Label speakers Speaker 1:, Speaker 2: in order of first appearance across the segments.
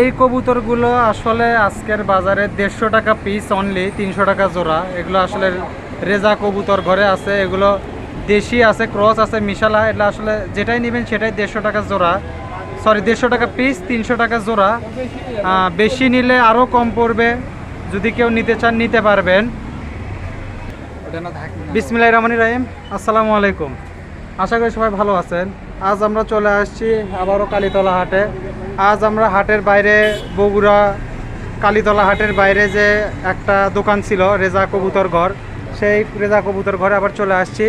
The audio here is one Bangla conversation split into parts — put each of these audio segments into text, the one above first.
Speaker 1: এই কবুতরগুলো আসলে আজকের বাজারে দেড়শো টাকা পিস অনলি তিনশো টাকা জোড়া। এগুলো আসলে রেজা কবুতর ঘরে আছে এগুলো দেশি আছে ক্রস আছে মিশালা এগুলো আসলে যেটাই নেবেন সেটাই দেড়শো টাকা জোড়া। সরি দেড়শো টাকা পিস তিনশো টাকা জোড়া। বেশি নিলে আরও কম পড়বে যদি কেউ নিতে চান নিতে পারবেন। বিসমিল্লাহ রহমান রাহিম। আসসালামু আলাইকুম। আশা করি সবাই ভালো আছেন। আজ আমরা চলে আসছি আবারও কালীতলা হাটে। আজ আমরা হাটের বাইরে, বগুড়া কালীতলা হাটের বাইরে যে একটা দোকান ছিল, রেজা কবুতর ঘর, সেই রেজা কবুতর ঘরে আবার চলে আসছি।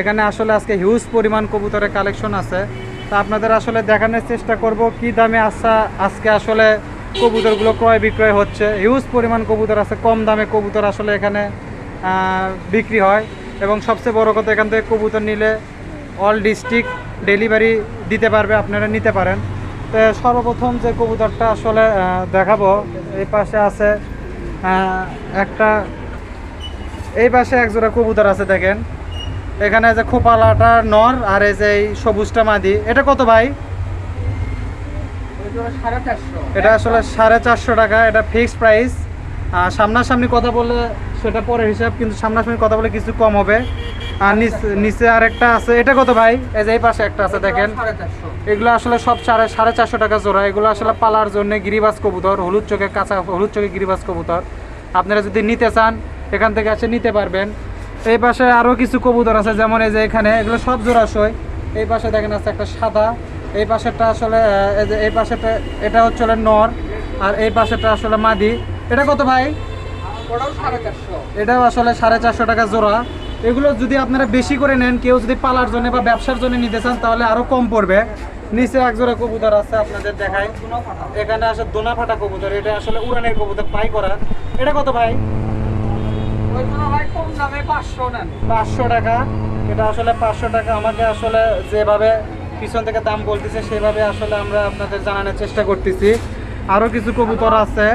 Speaker 1: এখানে আসলে আজকে হিউজ পরিমাণ কবুতরের কালেকশন আছে। তা আপনাদের আসলে দেখানোর চেষ্টা করব, কি দামে আসা, আজকে আসলে কবুতরগুলো ক্রয় বিক্রয় হচ্ছে। হিউজ পরিমাণ কবুতর আছে, কম দামে কবুতর আসলে এখানে বিক্রি হয়। এবং সবচেয়ে বড় কথা, এখান থেকে কবুতর নিলে অল ডিস্ট্রিক্ট ডেলিভারি দিতে পারবে আপনারা নিতে পারেন। তো সর্বপ্রথম যে কবুতরটা আসলে দেখাবো এই পাশে আছে একটা এই পাশে একজোড়া কবুতর আছে দেখেন। এখানে যে খোপালাটা নর আর এই যে এই সবুজটা মাদি এটা কত ভাই? এটা আসলে সাড়ে চারশো টাকা এটা ফিক্সড প্রাইস আর সামনাসামনি কথা বললে সেটা পরে হিসাব কিন্তু সামনাসামনি কথা বলে কিছু কম হবে। আর নিচ- নিচে আরেকটা আছে। এটা কত ভাই? এই যে এই পাশে একটা আছে দেখেন। এগুলো আসলে সব সাড়ে সাড়ে চারশো টাকা জোড়া। এগুলো আসলে পালার জন্য গিরিবাজ কবুতর হলুদ চোখে কাঁচা হলুদ চোখে গিরিবাস কবুতর। আপনারা যদি নিতে চান এখান থেকে এসে নিতে পারবেন। এই পাশে আরও কিছু কবুতর আছে যেমন এই যে এখানে এগুলো সব জোড়াশই এই পাশে দেখেন আছে একটা সাদা। এই পাশেরটা আসলে এই যে এই পাশেরটা এটা হচ্ছে নর। আর এই পাশেরটা আসলে মাদি। এটা কত ভাই? এটাও আসলে সাড়ে চারশো টাকা জোড়া। এগুলো যদি আপনারা বেশি করে নেন কেউ যদি পালার জন্য বা ব্যবসার জন্য নিতে চান তাহলে আরও কম পড়বে। নিচে এক জোড়া কবুতর আছে আপনাদের দেখাই। এখানে আসে দোনা ফাটা কবুতর এটা আসলে উড়ানের কবুতর পাই করা। এটা কত ভাই? পাঁচশো টাকা। এটা আসলে পাঁচশো টাকা। আমাকে আসলে যেভাবে পিছন থেকে দাম বলতেছে সেভাবে আসলে আমরা আপনাদের জানানোর চেষ্টা করতেছি। আরও কিছু কবুতর আছে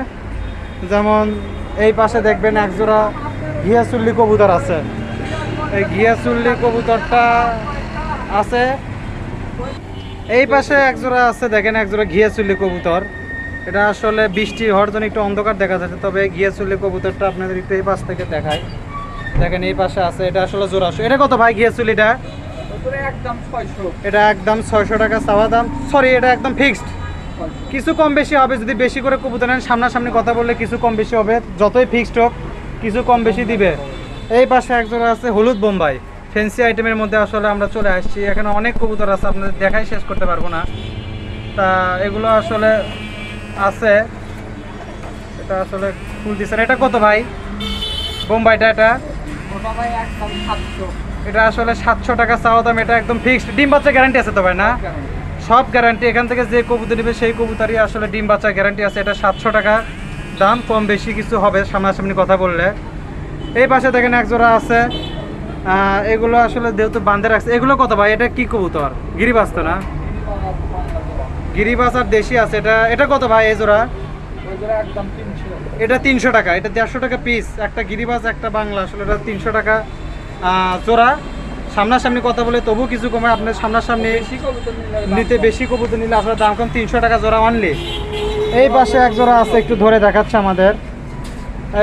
Speaker 1: যেমন এই পাশে দেখবেন একজোড়া ঘিয়াচুল্লি কবুতর আছে। এই ঘিয়াচুল্লি কবুতরটা আছে। এই পাশে একজোড়া আছে দেখেন একজোড়া ঘিয়াচুল্লি কবুতর। এটা আসলে বৃষ্টি হওয়ার জন্য একটু অন্ধকার দেখা যাচ্ছে তবে ঘিয়াচুল্লি কবুতরটা আপনাদের একটু এই পাশ থেকে দেখায় দেখেন এই পাশে আছে এটা আসলে জোড়াশো এটা কত ভাই ঘিয়াচুল্লিটা এটা একদম ছয়শো টাকা চাওয়া দাম। সরি এটা একদম ফিক্সড কিছু কম বেশি হবে যদি বেশি করে কবুতর নেন সামনাসামনি কথা বললে কিছু কম বেশি হবে। যতই ফিক্সড হোক কিছু কম বেশি দিবে। এই পাশে একজোড়া আছে হলুদ বোম্বাই। ফ্যান্সি আইটেমের মধ্যে আসলে আমরা চলে আসছি। এখানে অনেক কবুতর আছে আপনাদের দেখাই শেষ করতে পারব না। তা এগুলো আসলে আছে। এটা আসলে ফুল দিচ্ছেন এটা কত ভাই? বোম্বাইটা এটা? এটা আসলে সাতশো টাকা চাওয়া দাম। এটা একদম ফিক্সড ডিম বাচ্চা গ্যারান্টি আছে তো ভাই না? সব গ্যারান্টি এখান থেকে যে কবুতর নেবে সেই কবুতরই আসলে ডিম বাচ্চা গ্যারান্টি আছে। এটা সাতশো টাকা দাম। কম বেশি কিছু হবে সামনাসামনি কথা বললে। এই পাশে দেখেন এক জোড়া আছে। এগুলো আসলে যেহেতু বান্ধে রাখছে এগুলো কত ভাই? এটা কি কবুতর? গিরিবাস তো না? গিরিবাস আর দেশি আছে। এটা এটা কত ভাই এই জোড়া? এটা তিনশো টাকা। এটা দেড়শো টাকা পিস একটা গিরিবাজ একটা বাংলা। আসলে এটা তিনশো টাকা জোড়া। সামনাসামনি কথা বলে তবু কিছু কমে আপনার সামনাসামনি নিতে বেশি কবুতর নিলে আসলে দাম কম। তিনশো টাকা জোড়া অনলি এই পাশে এক জোড়া আছে একটু ধরে দেখাচ্ছে আমাদের।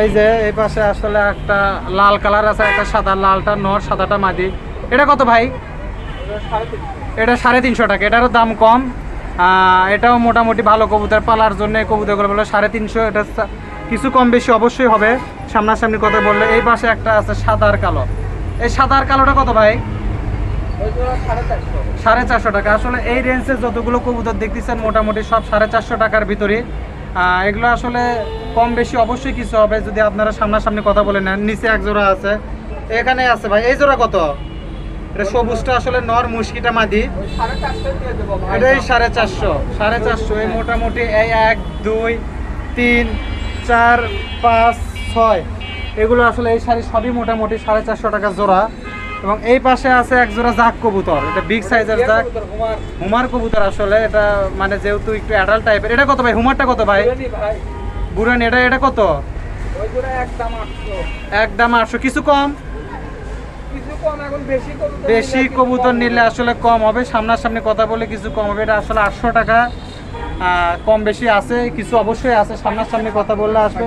Speaker 1: এই যে, এই পাশে আসলে একটা লাল কালার আছে, একটা সাদা, লালটা নর, সাদাটা মাদি। এটা কত ভাই? এটা সাড়ে তিনশো টাকা, এটারও দাম কম। এটাও মোটামুটি ভালো কবুতর, পালার জন্য কবুতরগুলো বলে সাড়ে তিনশো, এটা কিছু কম বেশি অবশ্যই হবে। সামনাসামনি কথা বললে, এই পাশে একটা আছে সাদা আর কালো। এই সাদা আর কালোটা কত ভাই? সাড়ে চারশো টাকা। আসলে এই রেঞ্জে যতগুলো কবুতর দেখতেছেন, মোটামুটি সব সাড়ে চারশো টাকার ভিতরে এগুলো আসলে কম বেশি অবশ্যই কিছু হবে যদি আপনারা সামনাসামনি কথা বলে নেন। নিচে এক জোড়া আছে। এখানে আছে ভাই, এই জোড়া কত? এটা সবুজটা আসলে নর মুশকিটা মাদি। এটাই সাড়ে চারশো সাড়ে চারশো। এই মোটামুটি এই এক, দুই, তিন, চার, পাঁচ, ছয়। এগুলো আসলে এই শাড়ি সবই মোটামুটি সাড়ে চারশো টাকা জোড়া। এবং এই পাশে আছে এক জোড়া জাক কবুতর। এটা বিগ সাইজের জাক হুমার। কবুতর আসলে এটা মানে যেহেতু একটু অ্যাডাল্ট টাইপের এটা কত ভাই? হুমারটা কত ভাই? বুড়ান এটা এটা কত? একদম আটশো। কিছু কম? বেশি কবুতর নিলে আসলে কম হবে। সামনাসামনি কথা বলে কিছু কম হবে। এটা আসলে আটশো টাকা। কম বেশি আছে। কিছু অবশ্যই আছে। সামনাসামনি কথা বললে আসবে।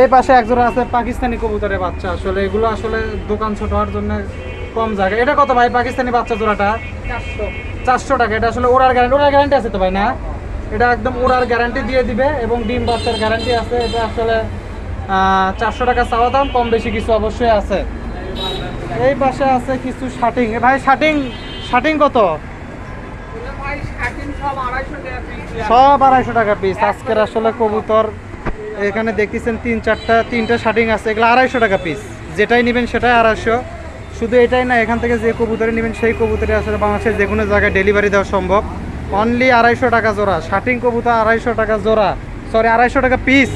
Speaker 1: এই পাশে একজোড়া আছে পাকিস্তানি কবুতরের বাচ্চা। আসলে এগুলো আসলে দোকান ছোট হওয়ার জন্য কম জায়গা। এটা কত ভাই? পাকিস্তানি বাচ্চা জোড়াটা? চারশো। টাকা। এটা আসলে ওরার গ্যারান্টি ওরার গ্যারান্টি আছে তো ভাই না? এটা একদম ওরার গ্যারান্টি দিয়ে দিবে এবং ডিম বাচ্চার গ্যারান্টি আছে। এটা আসলে চারশো টাকা চাওয়া দাম কম বেশি কিছু অবশ্যই আছে। এই পাশে আছে কিছু শার্টিং ভাই শার্টিং শার্টিং কত? সব আড়াইশো টাকা পিস আজকের আসলে কবুতর এখানে দেখতেছেন তিন চারটা তিনটা শার্টিং আছে। এগুলো আড়াইশো টাকা পিস যেটাই নেবেন সেটাই আড়াইশো। শুধু এটাই না, এখান থেকে যে কবুতরে নেবেন সেই কবুতরে আসলে বাংলাদেশের যে কোনো জায়গায় ডেলিভারি দেওয়া সম্ভব। অনলি আড়াইশো টাকা জোড়া। শার্টিং কবুতর আড়াইশো টাকা জোড়া। সরি আড়াইশো টাকা পিস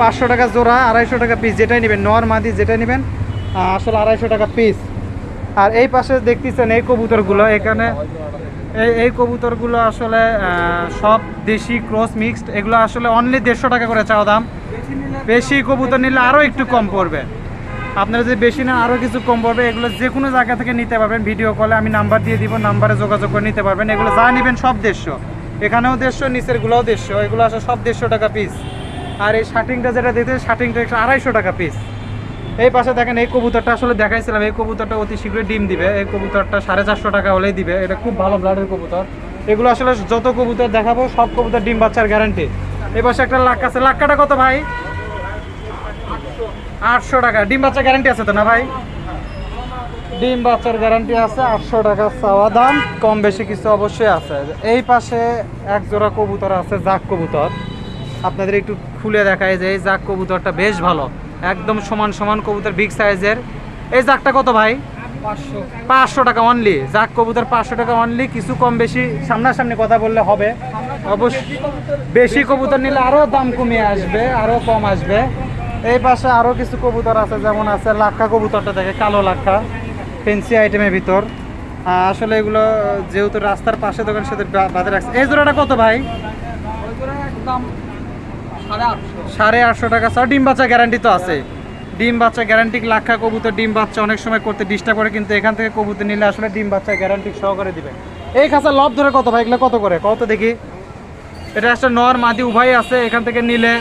Speaker 1: পাঁচশো টাকা জোড়া, আড়াইশো টাকা পিস যেটাই নেবেন, নর মাদি যেটাই নেবেন আসলে আড়াইশো টাকা পিস আর এই পাশে দেখতেছেন এই কবুতরগুলো, এখানে এই এই কবুতরগুলো আসলে সব দেশি ক্রস মিক্সড এগুলো আসলে অনলি দেড়শো টাকা করে চাওয়া দাম। বেশি কবুতর নিলে আরও একটু কম পড়বে। আপনারা যদি বেশি না আরও কিছু কম পড়বে এগুলো যে কোনো জায়গা থেকে নিতে পারবেন ভিডিও কলে। আমি নাম্বার দিয়ে দিব, নাম্বারে যোগাযোগ করে নিতে পারবেন। এগুলো যা নেবেন সব দেড়শো। এখানেও দেড়শো, নিচেরগুলোও দেড়শো। এগুলো আসলে সব দেড়শো টাকা পিস আর এই শার্টিংটা যেটা দিতে, শার্টিংটা একশো আড়াইশো টাকা পিস এই পাশে দেখেন, এই কবুতরটা আসলে দেখাইছিলাম, এই কবুতরটা অতি শীঘ্রই ডিম দিবে। এই কবুতরটা সাড়ে চারশো টাকা হলেই দিবে। এটা খুব ভালো ব্লাডের কবুতর। এগুলো আসলে যত কবুতর দেখাবো, সব কবুতর ডিম বাচ্চার গ্যারান্টি এই পাশে একটা লাক্কা আছে। লাক্কাটা কত ভাই? আটশো টাকা। ডিম বাচ্চা গ্যারান্টি আছে তো না ভাই? ডিম বাচ্চার গ্যারান্টি আছে আটশো টাকা চাওয়া দাম। কম বেশি কিছু অবশ্যই আছে। এই পাশে এক জোড়া কবুতর আছে জাক কবুতর। আপনাদের একটু খুলে দেখায় যে এই জাক কবুতরটা বেশ ভালো। একদম সমান সমান কবুতর বিগ সাইজের এই জাকটা কত ভাই? পাঁচশো। টাকা অনলি জাক কবুতর পাঁচশো টাকা অনলি কিছু কম বেশি সামনাসামনি কথা বললে হবে। অবশ্যই বেশি কবুতর নিলে আরও দাম কমিয়ে আসবে আরও কম আসবে। এই পাশে আরও কিছু কবুতর আছে যেমন আছে লাক্ষা কবুতরটা দেখে কালো লাক্ষা ফেন্সি আইটেমের ভিতর। আসলে এগুলো যেহেতু রাস্তার পাশে দোকান সাথে বা- বাঁধে রাখছে। এই জোড়াটা কত ভাই? সাড়ে আটশো। টাকা। ছাড়া ডিম বাচ্চা গ্যারান্টি তো আছে। ডিম বাচ্চা গ্যারান্টি লাক্ষা কবুতর ডিম বাচ্চা অনেক সময় করতে ডিস্টার্ব করে কিন্তু এখান থেকে কবুতর নিলে আসলে ডিম বাচ্চা গ্যারান্টি সহকারে দিবে। এই খাঁচা লব ধরে কত ভাই? এগুলো কত করে? কত দেখি। এটা আসলে নর মাদি উভয় আছে। এখান থেকে নিলে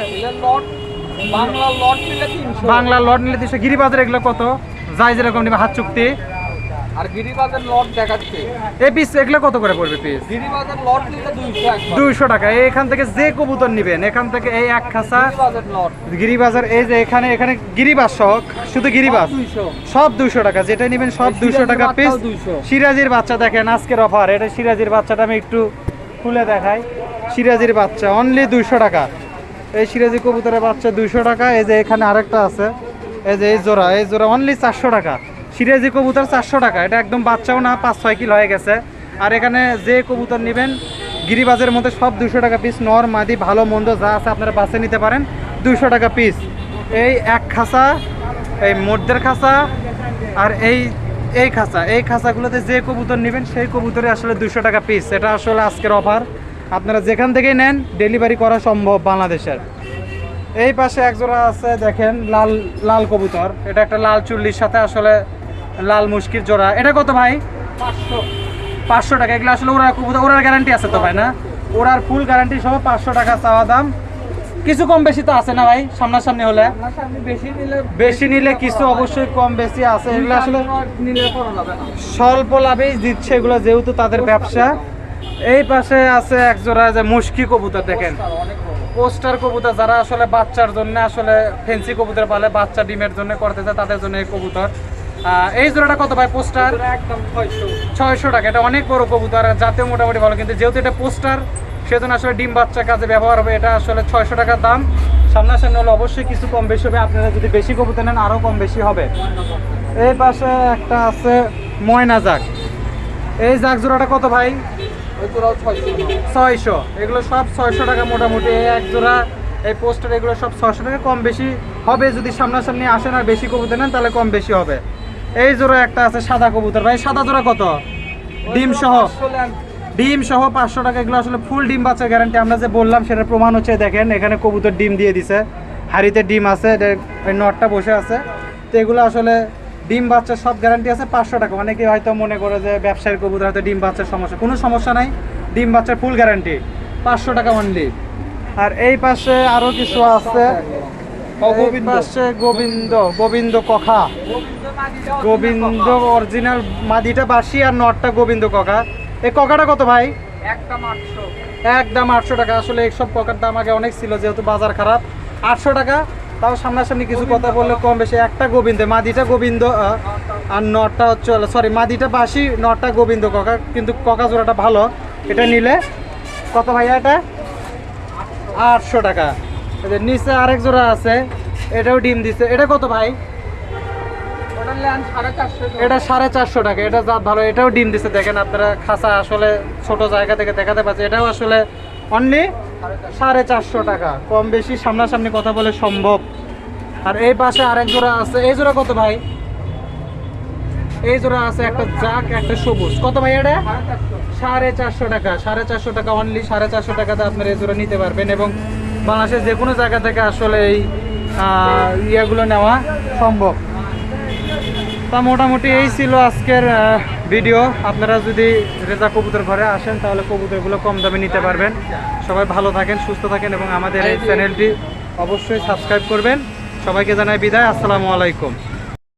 Speaker 2: বাংলা লট নিলে তিনশো।
Speaker 1: গিরিবাজার এগুলো কত? যাই যেরকম নিবে হাত চুক্তি।
Speaker 2: আর গিরিবাজার লট দেখাচ্ছে।
Speaker 1: এই পিস এগুলো কত করে পড়বে পিস
Speaker 2: গিরিবাজার লট নিলে দুইশো একবার।
Speaker 1: দুইশো টাকা। এখান থেকে যে কবুতর নিবেন এখান থেকে এই এক খাঁচা।
Speaker 2: গিরিবাজার লট।
Speaker 1: গিরিবাজার এই যে এখানে এখানে গিরিবাজ শখ শুধু গিরিবাজ? সব দুইশো টাকা। যেটা নেবেন সব
Speaker 2: এই
Speaker 1: দুইশো
Speaker 2: সিরাজির
Speaker 1: টাকা পিস
Speaker 2: 200
Speaker 1: সিরাজির বাচ্চা দেখেন আজকের অফার এটা সিরাজির বাচ্চাটা আমি একটু খুলে দেখাই। সিরাজির বাচ্চা অনলি দুইশো টাকা। এই সিরাজি কবুতরের বাচ্চা দুইশো টাকা, এই যে এখানে আরেকটা আছে, এই যে এই জোড়া এই জোড়া অনলি চারশো টাকা। সিরাজি কবুতর চারশো টাকা, এটা একদম বাচ্চাও না, পাঁচ ছয় কিলো হয়ে গেছে। আর এখানে যে কবুতর নেবেন, গিরিবাজের মধ্যে সব দুশো টাকা পিস নর, মাদি, ভালো, মন্দ, যা আছে আপনারা বাসে নিতে পারেন, দুইশো টাকা পিস এই এক খাসা এই মধ্যের খাসা আর এই এই খাঁচা, এই খাঁচাগুলোতে যে কবুতর নেবেন, সেই কবুতরে আসলে দুশো টাকা পিস এটা আসলে আজকের অফার আপনারা যেখান থেকেই নেন ডেলিভারি করা সম্ভব বাংলাদেশের। এই পাশে একজোড়া আছে দেখেন লাল লাল কবুতর। এটা একটা লাল চুল্লির সাথে আসলে লাল মুশকির জোড়া। এটা কত ভাই?
Speaker 2: পাঁচশো।
Speaker 1: পাঁচশো টাকা। এগুলো আসলে ওরা কবুতর ওরার গ্যারান্টি আছে তো ভাই না? ওরার ফুল গ্যারান্টি সহ পাঁচশো টাকা চাওয়া দাম। কিছু কম বেশি তো আছে না ভাই সামনাসামনি হলে?
Speaker 2: বেশি নিলে
Speaker 1: কিছু অবশ্যই কম বেশি আছে। এগুলো আসলে স্বল্প লাভেই দিচ্ছে এগুলো যেহেতু তাদের ব্যবসা। এই পাশে আছে এক জোড়া যে মুশকি কবুতর দেখেন। পোস্টার কবুতর যারা আসলে বাচ্চার জন্য আসলে ফেন্সি কবুতর পালে বাচ্চা ডিমের জন্য করতে চায় তাদের জন্য এই কবুতর। এই জোড়াটা কত ভাই পোস্টার
Speaker 2: একদম ছয়শো।
Speaker 1: টাকা এটা অনেক বড় কবুতর জাতীয় মোটামুটি ভালো কিন্তু যেহেতু এটা পোস্টার সেজন্য আসলে ডিম বাচ্চা কাজে ব্যবহার হবে এটা আসলে ছয়শো টাকার দাম। সামনাসামনি হলে অবশ্যই কিছু কম বেশি হবে আপনারা যদি বেশি কবুতর নেন আরও কম বেশি হবে। এই পাশে একটা আছে ময়না জাগ। এই জাগ জোড়াটা কত ভাই?
Speaker 2: ছয়শো।
Speaker 1: এগুলো সব ছয়শো টাকা মোটামুটি। এই এক জোড়া এই পোস্টার এগুলো সব ছয়শো টাকা। কম বেশি হবে যদি সামনাসামনি আসেন আর বেশি কবুতর নেন তাহলে কম বেশি হবে। এই জোড়া একটা আছে সাদা কবুতর। ভাই সাদা জোড়া কত? ডিম সহ। ডিম সহ পাঁচশো টাকা। এগুলো আসলে ফুল ডিম বাচ্চা গ্যারান্টি আমরা যে বললাম সেটার প্রমাণ হচ্ছে দেখেন এখানে কবুতর ডিম দিয়ে দিছে। হাড়িতে ডিম আছে এটা নটটা বসে আছে। তো এগুলো আসলে ডিম বাচ্চার সব গ্যারান্টি আছে পাঁচশো টাকা। অনেকে হয়তো মনে করে যে ব্যবসায়ীর কবুতর হয়তো ডিম বাচ্চার সমস্যা। কোনো সমস্যা নাই ডিম বাচ্চার ফুল গ্যারান্টি পাঁচশো টাকা অনলি আর এই পাশে আরও কিছু আছে।
Speaker 2: গোবিন্দ।
Speaker 1: পাশে গোবিন্দ গোবিন্দ কখা। গোবিন্দ অরিজিনাল মাদিটা বাসি আর নটটা গোবিন্দ কখা। এই ককাটা কত ভাই? একদম আটশো। টাকা। আসলে এইসব ককার দাম আগে অনেক ছিল যেহেতু বাজার খারাপ। আটশো টাকা? তাও সামনাসামনি কিছু কথা বললে কম বেশি। একটা গোবিন্দ, মাদিটা গোবিন্দ আর নটটা হচ্ছে সরি মাদিটা বাসি নটটা গোবিন্দ ককা। কিন্তু ককা জোড়াটা ভালো। এটা নিলে কত ভাইয়া এটা? আটশো টাকা। নিচে আরেক জোড়া আছে, এটাও ডিম দিছে। এটা কত ভাই? এটা সাড়ে চারশো টাকা। এটা জাত ভালো। এটাও ডিম দিছে। দেখেন আপনারা খাসা আসলে ছোট জায়গা থেকে দেখাতে পাচ্ছে। এটাও আসলে অনলি সাড়ে চারশো টাকা। কম বেশি সামনাসামনি কথা বলে সম্ভব। আর এই পাশে আরেক জোড়া আছে। এই জোড়া কত ভাই? এই জোড়া আছে একটা জাক, একটা সবুজ। কত ভাই এটা?
Speaker 2: সাড়ে চারশো
Speaker 1: টাকা। সাড়ে চারশো টাকা অনলি সাড়ে চারশো টাকাতে আপনারা এই জোড়া নিতে পারবেন এবং বাংলাদেশের যে কোনো জায়গা থেকে আসলে এই ইয়েগুলো নেওয়া সম্ভব। তা মোটামুটি এই ছিল আজকের ভিডিও আপনারা যদি রেজা কবুতর ঘরে আসেন তাহলে কবুতরগুলো কম দামে নিতে পারবেন। সবাই ভালো থাকেন সুস্থ থাকেন এবং আমাদের এই চ্যানেলটি অবশ্যই সাবস্ক্রাইব করবেন। সবাইকে জানাই বিদায় আসসালামু আলাইকুম।